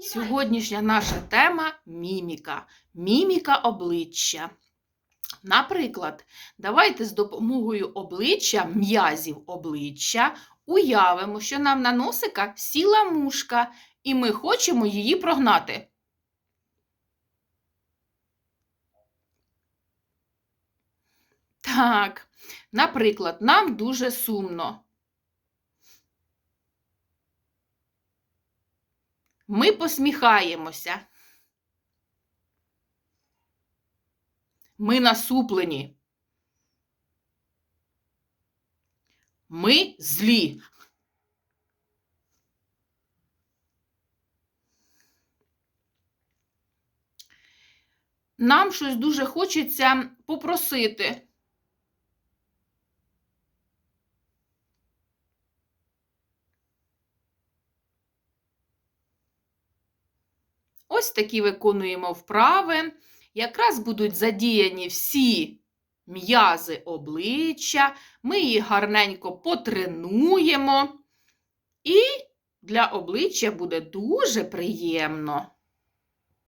Сьогоднішня наша тема міміка. Міміка обличчя. Наприклад, давайте з допомогою обличчя, м'язів обличчя, уявимо, що нам на носика сіла мушка, і ми хочемо її прогнати. Так, наприклад, нам дуже сумно. Ми посміхаємося. Ми насуплені. Ми злі. Нам щось дуже хочеться попросити. Ось такі виконуємо вправи. Якраз будуть задіяні всі м'язи обличчя. Ми їх гарненько потренуємо. І для обличчя буде дуже приємно.